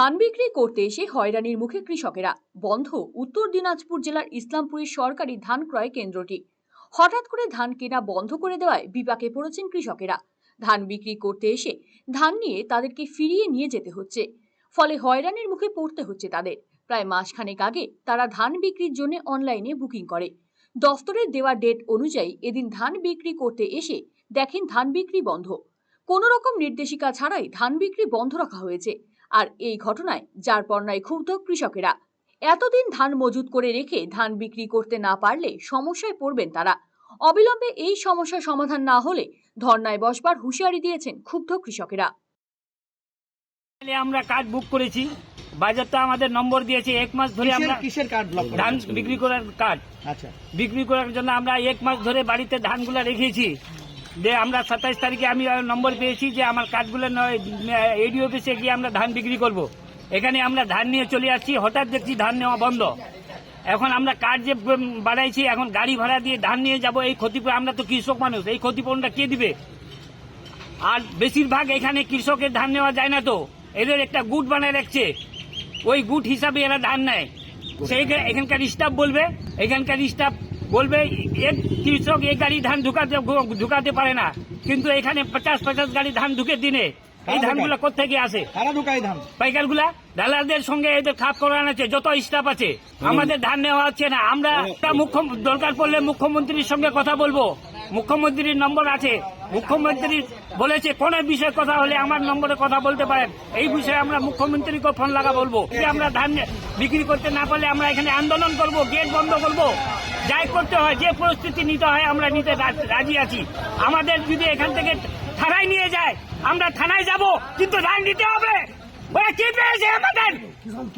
ধান বিক্রি করতে এসে হয়রানির মুখে কৃষকেরা। বন্ধ উত্তর দিনাজপুর জেলার ইসলামপুরের সরকারি ধান ক্রয় কেন্দ্রটি। হঠাৎ করে ধান কেনা বন্ধ করে দেওয়ায় বিপাকে পড়েছেন কৃষকেরা। ধান বিক্রি করতে এসে ধান নিয়ে তাদেরকে ফিরিয়ে নিয়ে যেতে হচ্ছে। ফলে হয়রানির মুখে পড়তে হচ্ছে তাদের। প্রায় মাসখানেক আগে তারা ধান বিক্রির জন্য অনলাইনে বুকিং করে। দফতরের দেওয়া ডেট অনুযায়ী এদিন ধান বিক্রি করতে এসে দেখেন ধান বিক্রি বন্ধ। কোনো রকম নির্দেশিকা ছাড়াই ধান বিক্রি বন্ধ রাখা হয়েছে। আর এই ঘটনায় যার পর্নায় ক্ষুব্ধ কৃষকেরা। এতদিন ধান মজুত করে রেখে ধান বিক্রি করতে না পারলে সমস্যায় পড়বেন তারা। অবিলম্বে এই সমস্যার সমাধান না হলে ধর্নায় বসবার হুঁশিয়ারি দিয়েছেন ক্ষুব্ধ কৃষকেরা। আমরা কার্ড বুক করেছি। বাজারটা আমাদের নম্বর দিয়েছে এক মাস ধরে আমরা কিসের কার্ড ধান বিক্রি করার কার্ড আচ্ছা। বিক্রি করার জন্য আমরা এক মাস ধরে বাড়িতে ধানগুলো রেখেছি। যে আমরা সাতাইশ তারিখে আমি নম্বর পেয়েছি যে আমার কার্ডগুলো এডি অফিসে গিয়ে আমরা ধান বিক্রি করব। এখানে আমরা ধান নিয়ে চলে আসছি হঠাৎ দেখছি ধান নেওয়া বন্ধ। এখন আমরা কার্ড যে বাড়াইছি এখন গাড়ি ভাড়া দিয়ে ধান নিয়ে যাব এই ক্ষতিপূরণ আমরা তো কৃষক মানুষ এই ক্ষতিপূরণটা কে দিবে? আর বেশিরভাগ এখানে কৃষকের ধান নেওয়া যায় না তো এদের একটা গুট বানায় রাখছে। ওই গুট হিসাবে এরা ধান নেয়। সেই এখানকার স্টাফ বলবে এখানকার স্টাফ বলবে, এক কৃষক এক গাড়ি ধান ঢুকাতে ঢুকাতে পারে না। কিন্তু এখানে পঞ্চাশ পঞ্চাশ গাড়ি ধান ঢুকে দিনে। এই ধানগুলো কোথেকে আসে? কারা ধান। পাইকারগুলা দালালদের সঙ্গে এদের খাপ করানো আছে যত স্টাফ আছে। আমাদের ধান নেওয়া হচ্ছে না। আমরা মুখ্য দরকার পড়লে মুখ্যমন্ত্রীর সঙ্গে কথা বলব। মুখ্যমন্ত্রীর নম্বর আছে। মুখ্যমন্ত্রী বলেছে কোন বিষয়ে কথা হলে আমার নম্বরে কথা বলতে পারেন। এই বিষয়ে আমরা মুখ্যমন্ত্রীকে ফোন লাগা বলব। আমরা ধান বিক্রি করতে না পারলে আমরা এখানে আন্দোলন করব গেট বন্ধ করব। যাই করতে হয় যে পরিস্থিতি নিতে হয় আমরা নিতে রাজি আছি। আমাদের যদি এখান থেকে থানায় নিয়ে যায়। আমরা থানায় যাব কিন্তু ধান দিতে হবে। ওরা কি পেয়েছে আমাদের?